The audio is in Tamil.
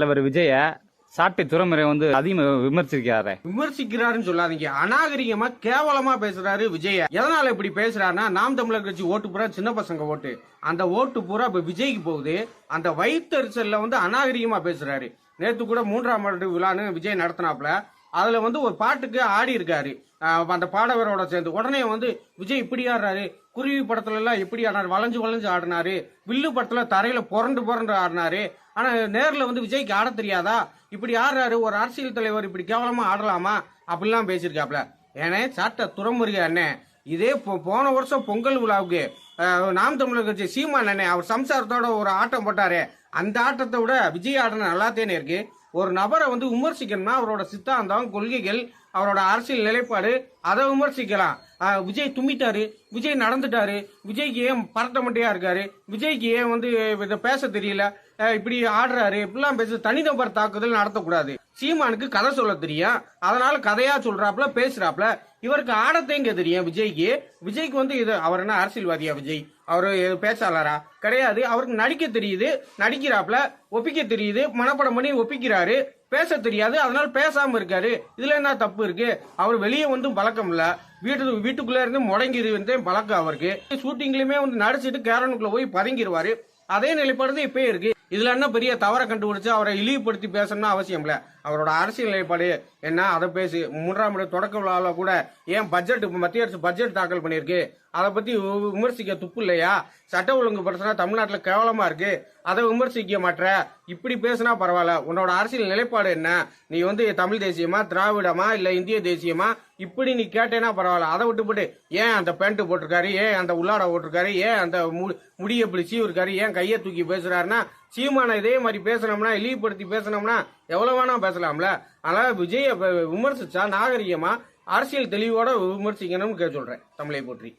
தலைவர் விஜய சாட்டை துறைமுறை வந்து அதிகமாக விமர்சிக்கிறாரு. விமர்சிக்கிறாருன்னு சொல்லாதீங்க. அநாகரிகமா கேவலமா பேசுறாரு விஜய. எதனால இப்படி பேசுறாருன்னா நாம் தமிழர் கட்சி ஓட்டு பூரா சின்ன பசங்க ஓட்டு. அந்த ஓட்டு பூரா இப்ப விஜய்க்கு போகுது. அந்த வயிற்றுச்சல்ல வந்து அநாகரிகமா பேசுறாரு. நேத்து கூட மூன்றாம் ஆண்டு விழான்னு விஜய் நடத்தினாப்ல அதுல வந்து ஒரு பாட்டுக்கு ஆடி இருக்காரு. அந்த பாடகரோட சேர்ந்து. உடனே வந்து விஜய் இப்படி ஆடுறாரு. குருவி படத்துல எல்லாம் எப்படி ஆடினாரு வளைஞ்சு வளைஞ்சு ஆடினாரு. வில்லு படத்துல தரையில புரண்டு புரண்டு ஆடினாரு. ஆனா நேர்ல வந்து விஜய்க்கு ஆட தெரியாதா? இப்படி ஆடுறாரு. ஒரு அரசியல் தலைவர் இப்படி கேவலமா ஆடலாமா? அப்படிலாம் பேசியிருக்காப்ல. ஏனே சாட்ட துறமுருக அண்ணே. இதே போ- போன வருஷம் பொங்கல் விழாவுக்கு நாம் தமிழர் கட்சி சீமான் அண்ணே அவர் சம்சாரத்தோட ஒரு ஆட்டம் போட்டாரு. அந்த ஆட்டத்தை விட விஜய் ஆடின நல்லாத்தேனே இருக்கு. ஒரு நபரை வந்து விமர்சிக்கணும்னா அவரோட சித்தாந்தம் கொள்கைகள் அவரோட அரசியல் நிலைப்பாடு அதை விமர்சிக்கலாம். விஜய் தும்பிட்டாரு விஜய் நடந்துட்டாரு விஜய்க்கு ஏன் பரட்ட மட்டையா இருக்காரு விஜய்க்கு ஏன் வந்து இதை பேச தெரியல இப்படி ஆடுறாரு இப்படிலாம் பேச தனிநபர் தாக்குதல் நடத்தக்கூடாது. சீமானுக்கு கதை சொல்ல தெரியும். அதனால கதையா சொல்றாப்ல பேசுறாப்ல இவருக்கு ஆடத்தைங்க தெரியும் விஜய்க்கு. விஜய்க்கு வந்து இது அவர் என்ன அரசியல்வாதியா விஜய்? அவர் பேச்சாளரா? கிடையாது. அவருக்கு நடிக்க தெரியுது. நடிக்கிறாப்ல ஒப்பிக்க தெரியுது. மனப்படம் பண்ணி ஒப்பிக்கிறாரு. பேச தெரியாது. அதனால பேசாம இருக்காரு. இதுல என்ன தப்பு இருக்கு? அவர் வெளியே வந்து பழக்கம் இல்ல. வீட்டு வீட்டுக்குள்ள இருந்து முடங்கி வந்து பழக்கம் அவருக்கு. ஷூட்டிங்லயுமே வந்து நடிச்சிட்டு கேரனுக்குள்ள போய் பதுங்கிடுவாரு அதே நிலைப்பாடு தான் இப்பயே இருக்கு. இதுல என்ன பெரிய தவறை கண்டுபிடிச்சு அவரை இழிவுபடுத்தி பேசணும்னு அவசியம் இல்ல. அவரோட அரசியல் நிலைப்பாடு என்ன? அதை பேசி மூன்றாம் இட தொடக்க விழாவில் கூட ஏன் பட்ஜெட் மத்திய அரசு பட்ஜெட் தாக்கல் பண்ணியிருக்கு? அதை பத்தி விமர்சிக்க துப்பு இல்லையா? சட்ட ஒழுங்கு பிரச்சனை தமிழ்நாட்டில் கேவலமா இருக்கு. அதை விமர்சிக்க மாட்ட இப்படி பேசினா பரவாயில்ல. உன்னோட அரசியல் நிலைப்பாடு என்ன? நீ வந்து தமிழ் தேசியமா திராவிடமா இல்ல இந்திய தேசியமா? இப்படி நீ கேட்டேன்னா பரவாயில்ல. அதை விட்டுப்பட்டு ஏன் அந்த பேண்ட் போட்டிருக்காரு? ஏன் அந்த உள்ளாட போட்டிருக்காரு? ஏன் அந்த மு- முடியை இப்படி சீவிருக்காரு? ஏன் கையை தூக்கி பேசுறாருன்னா சீமான இதே மாதிரி பேசணும்னா இழிவுபடுத்தி பேசணும்னா எவ்வளவு வேணா பேசலாம்ல. அதனால விஜய விமர்சிச்சா நாகரிகமா அரசியல் தெளிவோட விமர்சிக்கணும்னு கேட்க சொல்றேன். தமிழை போற்றி.